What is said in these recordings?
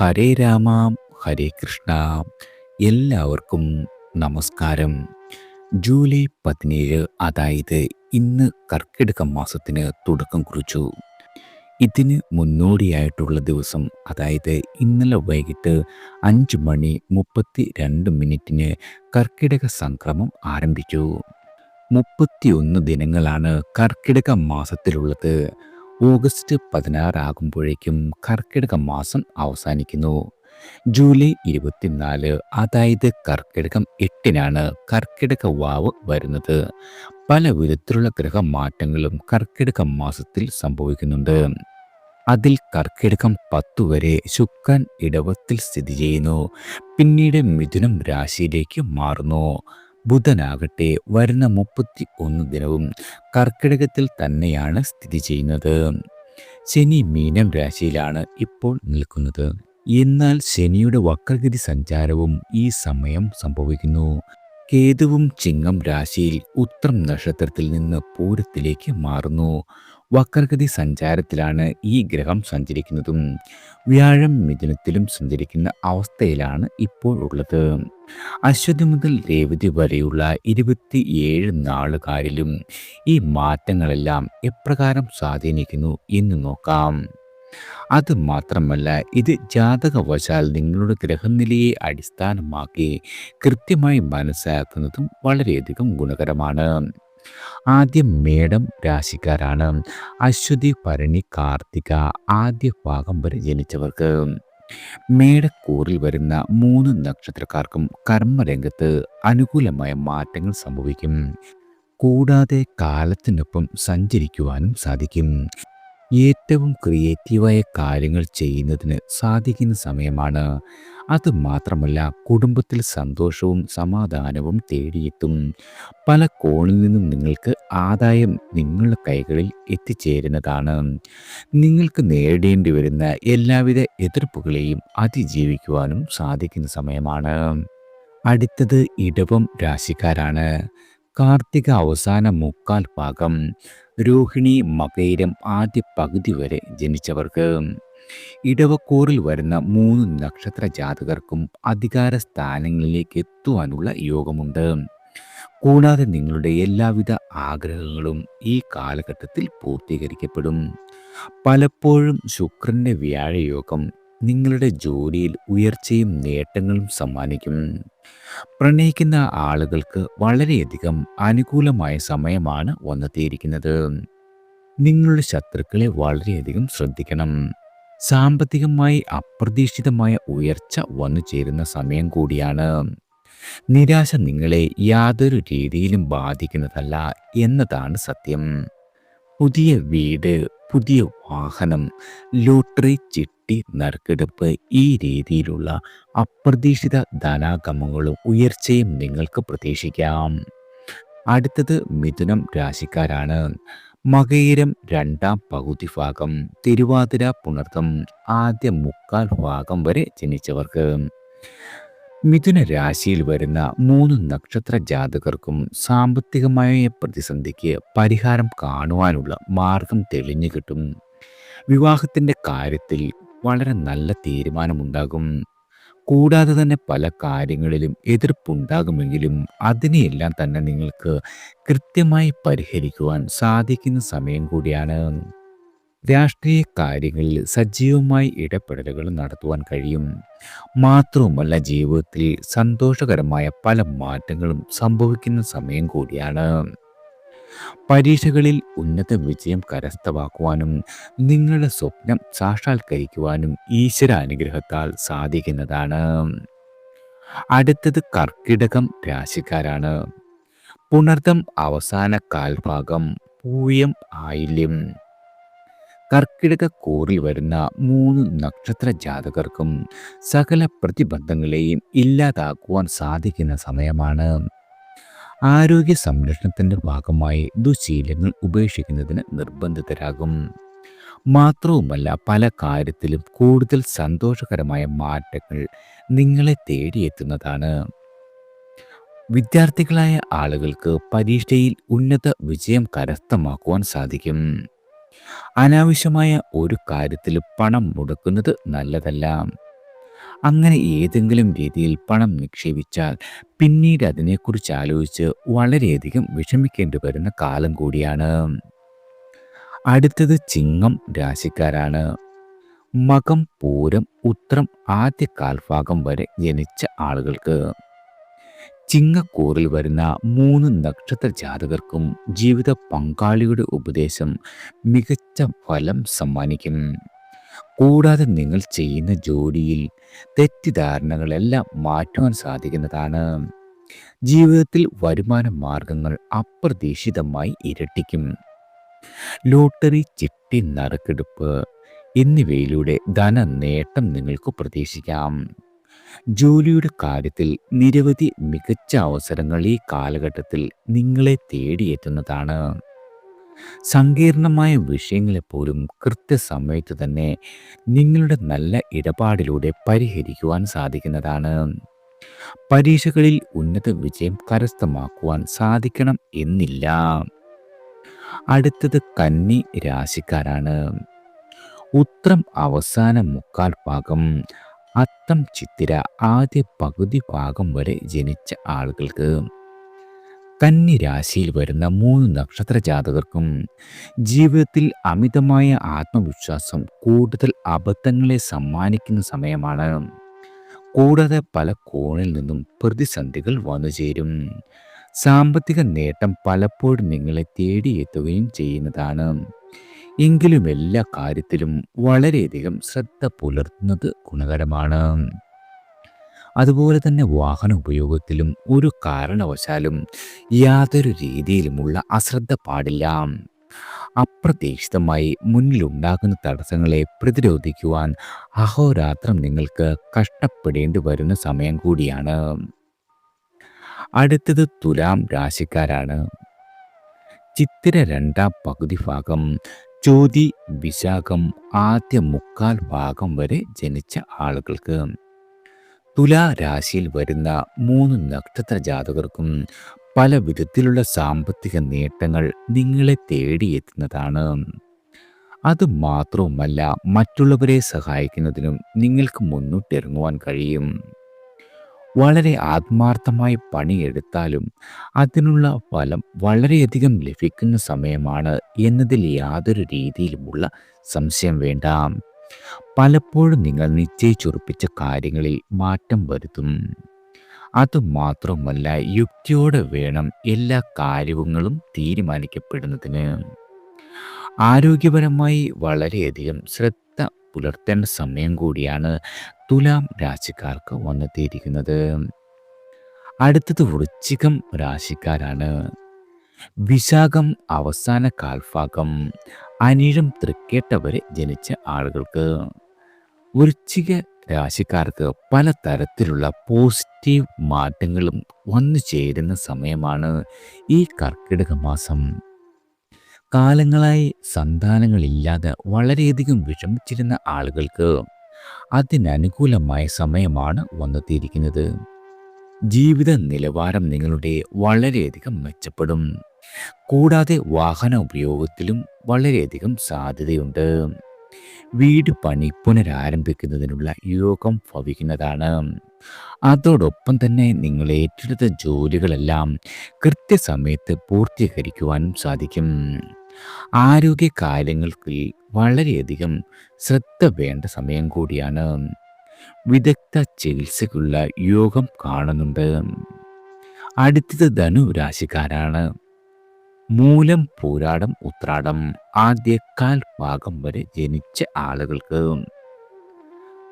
ഹരേ രാമ ഹരേ കൃഷ്ണ. എല്ലാവർക്കും നമസ്കാരം. ജൂലൈ പതിനേഴ് അതായത് ഇന്ന് കർക്കിടക മാസത്തിന് തുടക്കം കുറിച്ചു. ഇതിന് മുന്നോടിയായിട്ടുള്ള ദിവസം അതായത് ഇന്നലെ വൈകിട്ട് അഞ്ച് മണി മുപ്പത്തി രണ്ട് മിനിറ്റിന് കർക്കിടക സംക്രമം ആരംഭിച്ചു. മുപ്പത്തിയൊന്ന് ദിനങ്ങളാണ് കർക്കിടക മാസത്തിലുള്ളത്. ഓഗസ്റ്റ് പതിനാറാകുമ്പോഴേക്കും കർക്കിടക മാസം അവസാനിക്കുന്നു. ജൂലൈ ഇരുപത്തിനാല് അതായത് കർക്കിടകം എട്ടിനാണ് കർക്കിടക വാവ് വരുന്നത്. പല വിധത്തിലുള്ള ഗ്രഹമാറ്റങ്ങളും കർക്കിടക മാസത്തിൽ സംഭവിക്കുന്നുണ്ട്. അതിൽ കർക്കിടകം പത്തു വരെ ശുക്രൻ ഇടവത്തിൽ സ്ഥിതി ചെയ്യുന്നു. പിന്നീട് മിഥുനം രാശിയിലേക്ക് മാറുന്നു. ബുധനാകട്ടെ വരുന്ന മുപ്പത്തി ഒന്ന് ദിനവും കർക്കിടകത്തിൽ തന്നെയാണ് സ്ഥിതി ചെയ്യുന്നത്. ശനി മീനം രാശിയിലാണ് ഇപ്പോൾ നിൽക്കുന്നത്. എന്നാൽ ശനിയുടെ വക്രഗതി സഞ്ചാരവും ഈ സമയം സംഭവിക്കുന്നു. കേതുവും ചിങ്ങം രാശിയിൽ ഉത്രം നക്ഷത്രത്തിൽ നിന്ന് പൂരത്തിലേക്ക് മാറുന്നു. വക്രഗതി സഞ്ചാരത്തിലാണ് ഈ ഗ്രഹം സഞ്ചരിക്കുന്നതും. വ്യാഴം മിഥുനത്തിലും സഞ്ചരിക്കുന്ന അവസ്ഥയിലാണ് ഇപ്പോൾ ഉള്ളത്. അശ്വതി മുതൽ രേവതി വരെയുള്ള ഇരുപത്തിയേഴ് നാളുകാരിലും ഈ മാറ്റങ്ങളെല്ലാം എപ്രകാരം സ്വാധീനിക്കുന്നു എന്ന് നോക്കാം. അത് മാത്രമല്ല ഇത് ജാതകവശാൽ നിങ്ങളുടെ ഗ്രഹനിലയെ അടിസ്ഥാനമാക്കി കൃത്യമായി മനസ്സിലാക്കുന്നതും വളരെയധികം ഗുണകരമാണ്. ആദ്യം മേടം രാശിക്കാരാണ്. അശ്വതി ഭരണി കാർത്തിക ആദ്യ ഭാഗം വരെ ജനിച്ചവർക്ക്. മേടക്കൂറിൽ വരുന്ന മൂന്ന് നക്ഷത്രക്കാർക്കും കർമ്മരംഗത്ത് അനുകൂലമായ മാറ്റങ്ങൾ സംഭവിക്കും. കൂടാതെ കാലത്തിനൊപ്പം സഞ്ചരിക്കുവാനും സാധിക്കും. ഏറ്റവും ക്രിയേറ്റീവായ കാര്യങ്ങൾ ചെയ്യുന്നതിന് സാധിക്കുന്ന സമയമാണ്. അത് മാത്രമല്ല കുടുംബത്തിൽ സന്തോഷവും സമാധാനവും തേടിയെത്തും. പല കോണിൽ നിന്നും നിങ്ങൾക്ക് ആദായം നിങ്ങളുടെ കൈകളിൽ എത്തിച്ചേരുന്നതാണ്. നിങ്ങൾക്ക് നേടേണ്ടി വരുന്ന എല്ലാവിധ എതിർപ്പുകളെയും അതിജീവിക്കുവാനും സാധിക്കുന്ന സമയമാണ്. അടുത്തത് ഇടവം രാശിക്കാരാണ്. കാർത്തിക അവസാന മുക്കാൽ ഭാഗം രോഹിണി മകേരം ആദ്യ പകുതി വരെ ജനിച്ചവർക്ക്. ഇടവക്കൂറിൽ വരുന്ന മൂന്ന് നക്ഷത്ര ജാതകർക്കും അധികാര സ്ഥാനങ്ങളിലേക്ക് എത്തുവാനുള്ള യോഗമുണ്ട്. കൂടാതെ നിങ്ങളുടെ എല്ലാവിധ ആഗ്രഹങ്ങളും ഈ കാലഘട്ടത്തിൽ പൂർത്തീകരിക്കപ്പെടും. പലപ്പോഴും ശുക്രന്റെ വ്യാഴയോഗം നിങ്ങളുടെ ജോലിയിൽ ഉയർച്ചയും നേട്ടങ്ങളും സമ്മാനിക്കും. പ്രണയിക്കുന്ന ആളുകൾക്ക് വളരെയധികം അനുകൂലമായ സമയമാണ് വന്നെത്തിയിരിക്കുന്നത്. നിങ്ങളുടെ ശത്രുക്കളെ വളരെയധികം ശ്രദ്ധിക്കണം. സാമ്പത്തികമായി അപ്രതീക്ഷിതമായ ഉയർച്ച വന്നു ചേരുന്ന സമയം കൂടിയാണ്. നിരാശ നിങ്ങളെ യാതൊരു രീതിയിലും ബാധിക്കുന്നതല്ല എന്നതാണ് സത്യം. പുതിയ വീട് പുതിയ വാഹനം ലോട്ടറി ചിട്ടി നറുക്കെടുപ്പ് ഈ രീതിയിലുള്ള അപ്രതീക്ഷിത ധനാഗമങ്ങളും ഉയർച്ചയും നിങ്ങൾക്ക് പ്രതീക്ഷിക്കാം. അടുത്തത് മിഥുനം രാശിക്കാരാണ്. മകയിരം രണ്ടാം പകുതി ഭാഗം തിരുവാതിര പുണർത്തം ആദ്യ മുക്കാൽ ഭാഗം വരെ ജനിച്ചവർക്ക്. മിഥുന രാശിയിൽ വരുന്ന മൂന്ന് നക്ഷത്ര ജാതകർക്കും സാമ്പത്തികമായ പ്രതിസന്ധിക്ക് പരിഹാരം കാണുവാനുള്ള മാർഗം തെളിഞ്ഞു കിട്ടും. വിവാഹത്തിന്റെ കാര്യത്തിൽ വളരെ നല്ല തീരുമാനമുണ്ടാകും. കൂടാതെ തന്നെ പല കാര്യങ്ങളിലും എതിർപ്പുണ്ടാകുമെങ്കിലും അതിനെയെല്ലാം തന്നെ നിങ്ങൾക്ക് കൃത്യമായി പരിഹരിക്കുവാൻ സാധിക്കുന്ന സമയം കൂടിയാണ്. രാഷ്ട്രീയ കാര്യങ്ങളിൽ സജീവമായി ഇടപെടലുകൾ നടത്തുവാൻ കഴിയും. മാത്രവുമല്ല ജീവിതത്തിൽ സന്തോഷകരമായ പല മാറ്റങ്ങളും സംഭവിക്കുന്ന സമയം കൂടിയാണ്. പരീക്ഷകളിൽ ഉന്നത വിജയം കരസ്ഥമാക്കുവാനും നിങ്ങളുടെ സ്വപ്നം സാക്ഷാത്കരിക്കുവാനും ഈശ്വര അനുഗ്രഹത്താൽ സാധിക്കുന്നതാണ്. അടുത്തത് കർക്കിടകം രാശിക്കാരാണ്. പുണർദം അവസാന കാൽഭാഗം പൂയം ആയില്യം. കർക്കിടക കോറിൽ വരുന്ന മൂന്ന് നക്ഷത്ര ജാതകർക്കും സകല പ്രതിബന്ധങ്ങളെയും ഇല്ലാതാക്കുവാൻ സാധിക്കുന്ന സമയമാണ്. ആരോഗ്യ സംരക്ഷണത്തിന്റെ ഭാഗമായി ദുശീലങ്ങൾ ഉപേക്ഷിക്കുന്നതിന് നിർബന്ധിതരാകും. മാത്രവുമല്ല പല കാര്യത്തിലും കൂടുതൽ സന്തോഷകരമായ മാറ്റങ്ങൾ നിങ്ങളെ തേടിയെത്തുന്നതാണ്. വിദ്യാർത്ഥികളായ ആളുകൾക്ക് പരീക്ഷയിൽ ഉന്നത വിജയം കരസ്ഥമാക്കുവാൻ സാധിക്കും. അനാവശ്യമായ ഒരു കാര്യത്തിൽ പണം മുടക്കുന്നത് നല്ലതല്ല. അങ്ങനെ ഏതെങ്കിലും രീതിയിൽ പണം നിക്ഷേപിച്ചാൽ പിന്നീട് അതിനെക്കുറിച്ച് ആലോചിച്ച് വളരെയധികം വിഷമിക്കേണ്ടി വരുന്ന കാലം കൂടിയാണ്. അടുത്തത് ചിങ്ങം രാശിക്കാരാണ്. മകം പൂരം ഉത്രം ആദ്യ കാൽഭാഗം വരെ ജനിച്ച ആളുകൾക്ക്. ചിങ്ങക്കൂറിൽ വരുന്ന മൂന്ന് നക്ഷത്ര ജാതകർക്കും ജീവിത പങ്കാളിയുടെ ഉപദേശം മികച്ച ഫലം സമ്മാനിക്കും. കൂടാതെ നിങ്ങൾ ചെയ്യുന്ന ജോലിയിൽ തെറ്റിദ്ധാരണകളെല്ലാം മാറ്റുവാൻ സാധിക്കുന്നതാണ്. ജീവിതത്തിൽ വരുമാന മാർഗങ്ങൾ അപ്രതീക്ഷിതമായി ഇരട്ടിക്കും. ലോട്ടറി ചിട്ടി നറുക്കെടുപ്പ് എന്നിവയിലൂടെ ധന നേട്ടം നിങ്ങൾക്ക് പ്രതീക്ഷിക്കാം. ജോലിയുടെ കാര്യത്തിൽ നിരവധി മികച്ച അവസരങ്ങൾ ഈ കാലഘട്ടത്തിൽ നിങ്ങളെ തേടിയെത്തുന്നതാണ് സങ്കീർണമായ വിഷയങ്ങളെപ്പോലും കൃത്യസമയത്ത് തന്നെ നിങ്ങളുടെ നല്ല ഇടപാടിലൂടെ പരിഹരിക്കുവാൻ സാധിക്കുന്നതാണ്. പരീക്ഷകളിൽ ഉന്നത വിജയം കരസ്ഥമാക്കുവാൻ സാധിക്കണം എന്നില്ല. അടുത്തത് കന്നി രാശിക്കാരാണ്. ഉത്രം അവസാന മുക്കാൽ ഭാഗം അത്തം ചിത്തിര ആദ്യ പകുതി ഭാഗം വരെ ജനിച്ച ആളുകൾക്ക് കന്നി രാശിയിൽ വരുന്ന മൂന്ന് നക്ഷത്ര ജാതകർക്കും ജീവിതത്തിൽ അമിതമായ ആത്മവിശ്വാസം കൂടുതൽ അബദ്ധങ്ങളെ സമ്മാനിക്കുന്ന സമയമാണ്. കൂടാതെ പല കോണിൽ നിന്നും പ്രതിസന്ധികൾ വന്നു ചേരും. സാമ്പത്തിക നേട്ടം പലപ്പോഴും നിങ്ങളെ തേടിയെത്തുകയും ചെയ്യുന്നതാണ്. എങ്കിലും എല്ലാ കാര്യത്തിലും വളരെയധികം ശ്രദ്ധ പുലർത്തുന്നത് ഗുണകരമാണ്. അതുപോലെ തന്നെ വാഹന ഉപയോഗത്തിലും ഒരു കാരണവശാലും യാതൊരു രീതിയിലുമുള്ള അശ്രദ്ധ പാടില്ല. അപ്രതീക്ഷിതമായി മുന്നിലുണ്ടാകുന്ന തടസ്സങ്ങളെ പ്രതിരോധിക്കുവാൻ അഹോരാത്രം നിങ്ങൾക്ക് കഷ്ടപ്പെടേണ്ടി വരുന്ന സമയം കൂടിയാണ്. അടുത്തത് തുലാം രാശിക്കാരാണ്. ചിത്തിര രണ്ടാം പകുതി ഭാഗം ചോതി വിശാഖം ആദ്യ മുക്കാൽ ഭാഗം വരെ ജനിച്ച ആളുകൾക്ക്. തുലാരാശിയിൽ വരുന്ന മൂന്ന് നക്ഷത്ര ജാതകർക്കും പല വിധത്തിലുള്ള സാമ്പത്തിക നേട്ടങ്ങൾ നിങ്ങളെ തേടിയെത്തുന്നതാണ്. അത് മാത്രവുമല്ല മറ്റുള്ളവരെ സഹായിക്കുന്നതിനും നിങ്ങൾക്ക് മുന്നോട്ടിറങ്ങുവാൻ കഴിയും. വളരെ ആത്മാർത്ഥമായി പണിയെടുത്താലും അതിനുള്ള ഫലം വളരെയധികം ലഭിക്കുന്ന സമയമാണ് എന്നതിൽ യാതൊരു രീതിയിലുമുള്ള സംശയം വേണ്ട. പലപ്പോഴും നിങ്ങൾ നിശ്ചയിച്ചുറപ്പിച്ച കാര്യങ്ങളിൽ മാറ്റം വരുത്തും. അതുമാത്രമല്ല യുക്തിയോടെ വേണം എല്ലാ കാര്യങ്ങളും തീരുമാനിക്കപ്പെടുന്നതിന്. ആരോഗ്യപരമായി വളരെയധികം ശ്രദ്ധ പുലർത്തേണ്ട സമയം കൂടിയാണ് തുലാം രാശിക്കാർക്ക് വന്നെത്തിയിരിക്കുന്നത്. അടുത്തത് വൃശ്ചികം രാശിക്കാരാണ്. വിശാഖം അവസാന കാൽഭാഗം അനിഴം തൃക്കേട്ട വരെ ജനിച്ച ആളുകൾക്ക്. വൃശ്ചിക രാശിക്കാർക്ക് പല തരത്തിലുള്ള പോസിറ്റീവ് മാറ്റങ്ങളും വന്നു ചേരുന്ന സമയമാണ് ഈ കർക്കിടക മാസം. കാലങ്ങളായി സന്താനങ്ങളില്ലാതെ വളരെയധികം വിഷമിച്ചിരുന്ന ആളുകൾക്ക് അതിനനുകൂലമായ സമയമാണ് വന്നെത്തിയിരിക്കുന്നത്. ജീവിത നിലവാരം നിങ്ങളുടെ വളരെയധികം മെച്ചപ്പെടും. കൂടാതെ വാഹന ഉപയോഗത്തിലും വളരെയധികം സാധ്യതയുണ്ട്. വീട് പണി പുനരാരംഭിക്കുന്നതിനുള്ള യോഗം ഭവിക്കുന്നതാണ്. അതോടൊപ്പം തന്നെ നിങ്ങൾ ഏറ്റെടുത്ത ജോലികളെല്ലാം കൃത്യസമയത്ത് പൂർത്തീകരിക്കുവാനും സാധിക്കും. ആരോഗ്യ കാര്യങ്ങൾക്ക് വളരെയധികം ശ്രദ്ധ വേണ്ട സമയം കൂടിയാണ്. വിദഗ്ധ ചികിത്സയ്ക്കുള്ള യോഗം കാണുന്നുണ്ട്. അടുത്തത് ധനു രാശിക്കാരാണ്. മൂലം പോരാടം ഉത്രാടം ആദ്യക്കാൽ ഭാഗം വരെ ജനിച്ച ആളുകൾക്ക്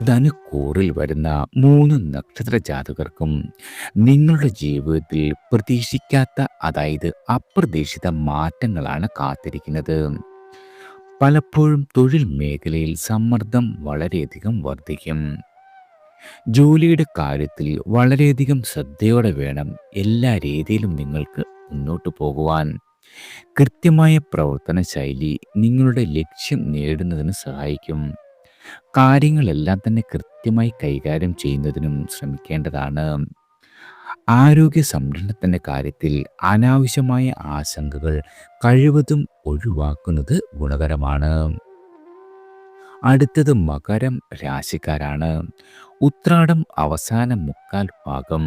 ധനുക്കൂറിൽ വരുന്ന മൂന്ന് നക്ഷത്ര ജാതകർക്കും നിങ്ങളുടെ ജീവിതത്തിൽ പ്രതീക്ഷിക്കാത്ത അതായത് അപ്രതീക്ഷിത മാറ്റങ്ങളാണ് കാത്തിരിക്കുന്നത്. പലപ്പോഴും തൊഴിൽ മേഖലയിൽ സമ്മർദ്ദം വളരെയധികം വർദ്ധിക്കും. ജോലിയുടെ കാര്യത്തിൽ വളരെയധികം ശ്രദ്ധയോടെ വേണം എല്ലാ രീതിയിലും നിങ്ങൾക്ക് മുന്നോട്ട് പോകുവാൻ. കൃത്യമായ പ്രവർത്തന ശൈലി നിങ്ങളുടെ ലക്ഷ്യം നേടുന്നതിന് സഹായിക്കും. കാര്യങ്ങളെല്ലാം തന്നെ കൃത്യമായി കൈകാര്യം ചെയ്യുന്നതിനും ശ്രമിക്കേണ്ടതാണ്. ആരോഗ്യ സംരക്ഷണത്തിന്റെ കാര്യത്തിൽ അനാവശ്യമായ ആശങ്കകൾ കഴിവതും ഒഴിവാക്കുന്നത് ഗുണകരമാണ്. അടുത്തത് മകരം രാശിക്കാരാണ്. ഉത്രാടം അവസാന മുക്കാൽ ഭാഗം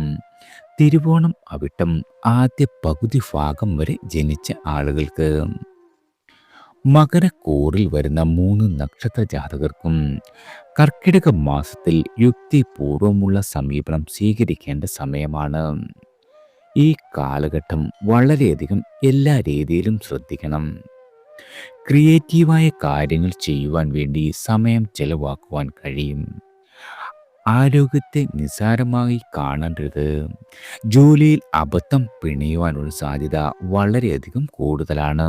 തിരുവോണം അവിട്ടം ആദ്യ പകുതി ഭാഗം വരെ ജനിച്ച ആളുകൾക്ക്. മകരക്കൂറിൽ വരുന്ന മൂന്ന് നക്ഷത്ര ജാതകർക്കും കർക്കിടക മാസത്തിൽ യുക്തിപൂർവമുള്ള സമീപനം സ്വീകരിക്കേണ്ട സമയമാണ്. ഈ കാലഘട്ടം വളരെയധികം എല്ലാ രീതിയിലും ശ്രദ്ധിക്കണം. ക്രിയേറ്റീവായ കാര്യങ്ങൾ ചെയ്യുവാൻ വേണ്ടി സമയം ചെലവാക്കുവാൻ കഴിയും. ആരോഗ്യത്തെ നിസ്സാരമായി കാണരുത് ജോലിയിൽ അബദ്ധം പിണയുവാനുള്ള സാധ്യത വളരെയധികം കൂടുതലാണ്.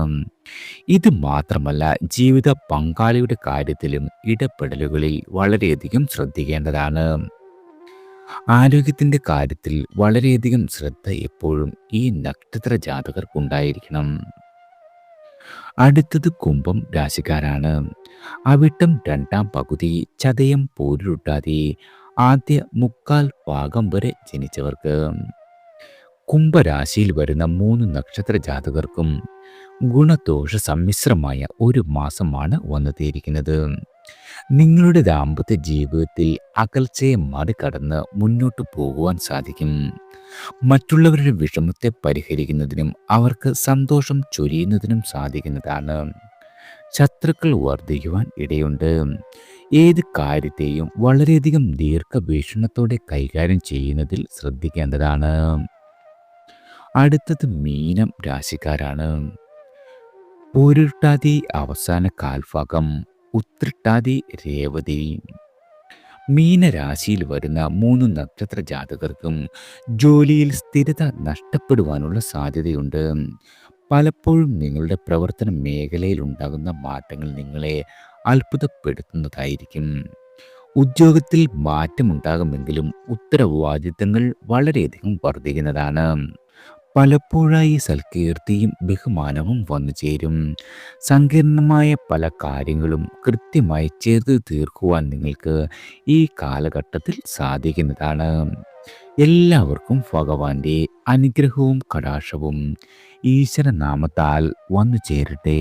ഇത് മാത്രമല്ല ജീവിത പങ്കാളിയുടെ കാര്യത്തിലും ഇടപെടലുകളിൽ വളരെയധികം ശ്രദ്ധിക്കേണ്ടതാണ്. ആരോഗ്യത്തിന്റെ കാര്യത്തിൽ വളരെയധികം ശ്രദ്ധ എപ്പോഴും ഈ നക്ഷത്ര ജാതകർക്കുണ്ടായിരിക്കണം അടുത്തത് കുംഭം രാശിക്കാരാണ്. അവിട്ടം രണ്ടാം പകുതി ചതയം പോരുരുട്ടാതി ആദ്യ മുക്കാൽ ഭാഗം വരെ ജനിച്ചവർക്ക്. കുംഭരാശിയിൽ വരുന്ന മൂന്ന് നക്ഷത്ര ജാതകർക്കും ഗുണദോഷ സമ്മിശ്രമായ ഒരു മാസമാണ് വന്നെത്തിയിരിക്കുന്നത് നിങ്ങളുടെ ദാമ്പത്യ ജീവിതത്തിൽ അകൽച്ചയെ മറികടന്ന് മുന്നോട്ട് പോകുവാൻ സാധിക്കും. മറ്റുള്ളവരുടെ വിഷമത്തെ പരിഹരിക്കുന്നതിനും അവർക്ക് സന്തോഷം ചൊരിയുന്നതിനും സാധിക്കുന്നതാണ്. ശത്രുക്കൾ വർദ്ധിക്കുവാൻ ഇടയുണ്ട്. ഏത് കാര്യത്തെയും വളരെയധികം ദീർഘവീക്ഷണത്തോടെ കൈകാര്യം ചെയ്യുന്നതിൽ ശ്രദ്ധിക്കേണ്ടതാണ്. അടുത്തത് മീനം രാശിക്കാരാണ്. പൂരുട്ടാതി അവസാന കാൽഭാഗം ഉത്രട്ടാതി രേവതി. മീനരാശിയിൽ വരുന്ന മൂന്ന് നക്ഷത്ര ജാതകർക്കും ജോലിയിൽ സ്ഥിരത നഷ്ടപ്പെടുവാനുള്ള സാധ്യതയുണ്ട്. പലപ്പോഴും നിങ്ങളുടെ പ്രവർത്തന മേഖലയിൽ ഉണ്ടാകുന്ന മാറ്റങ്ങൾ നിങ്ങളെ അത്ഭുതപ്പെടുത്തുന്നതായിരിക്കും. ഉദ്യോഗത്തിൽ മാറ്റമുണ്ടാകുമെങ്കിലും ഉത്തരവാദിത്തങ്ങൾ വളരെയധികം വർദ്ധിക്കുന്നതാണ്. പലപ്പോഴായി സൽകീർത്തിയും ബഹുമാനവും വന്നു ചേരും. സങ്കീർണമായ പല കാര്യങ്ങളും കൃത്യമായി ചേർത്ത് തീർക്കുവാൻ നിങ്ങൾക്ക് ഈ കാലഘട്ടത്തിൽ സാധിക്കുന്നതാണ്. എല്ലാവർക്കും ഭഗവാന്റെ അനുഗ്രഹവും കടാക്ഷവും ഈശ്വരനാമത്താൽ വന്നു ചേരട്ടെ.